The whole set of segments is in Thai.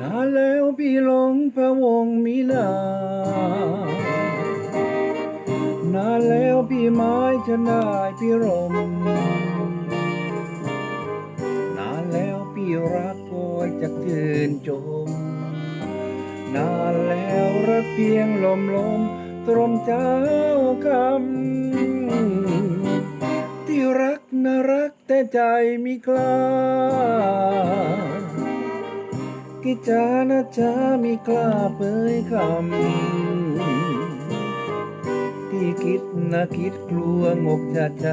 นานแล้วพี่หลงพระวงมีนานานแล้วพี่ไม้ชนายพี่รม นานแล้วพี่รักโอยจะเกินจม นานแล้วรักเพียงลมลมตรมเจ้าคำที่รักน่ารักแต่ใจมีกล้า กิจานะจ๊ะมีกล้าเผยคำที่คิดนะคิดกลัวงกจะจ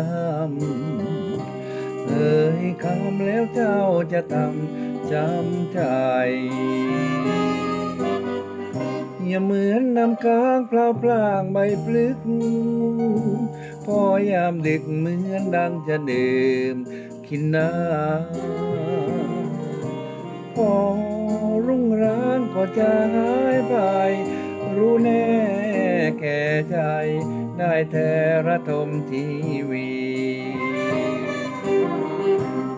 ำเอ่ยคำแล้วเจ้าจะทำจำใจ อย่าเหมือนน้ำค้างเปล่าพลางใบพลึก พอยามดึกเหมือนดังจะดื่มกินน้ำพอรุ่งร้างก็ จะหายไป รู้แน่แก่ใจ ได้แต่ระทมทีวี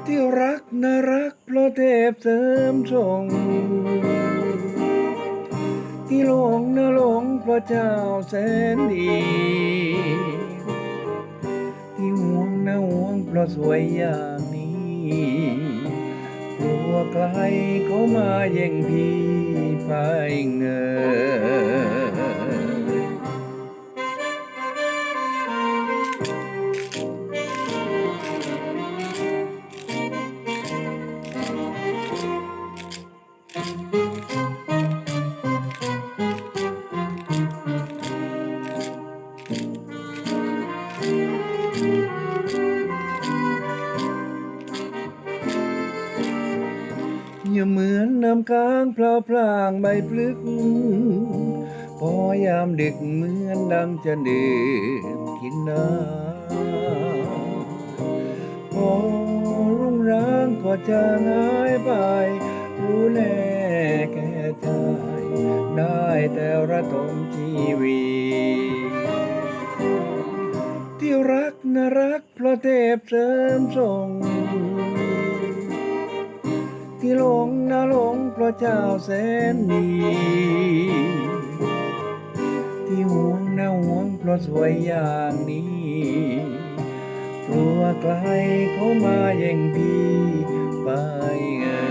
ที่รักน่ารักเพราะเทพเสริมส่งที่หลงนะหลงเพราะเจ้าแสนดี ที่ห่วงนะห่วงเพราะสวยอย่างนี้ ใครเขามาแย่งพี่ไปเงย อย่าเหมือนน้ำค้างเพลาพลางใบพลึก พอยามดึกเหมือนดังจะดื่มกินน้ำพอรุ่งร้างก็จะหายไป รู้แน่แก่ใจได้แต่ระทมชีวีที่รักน่ารักเพราะเทพเสริมส่ง เจ้าแสนดีที่ห่วงนะห่วงเพราะสวยอย่างนี้กลัวไกลเขามาแย่งพี่ไปเอ่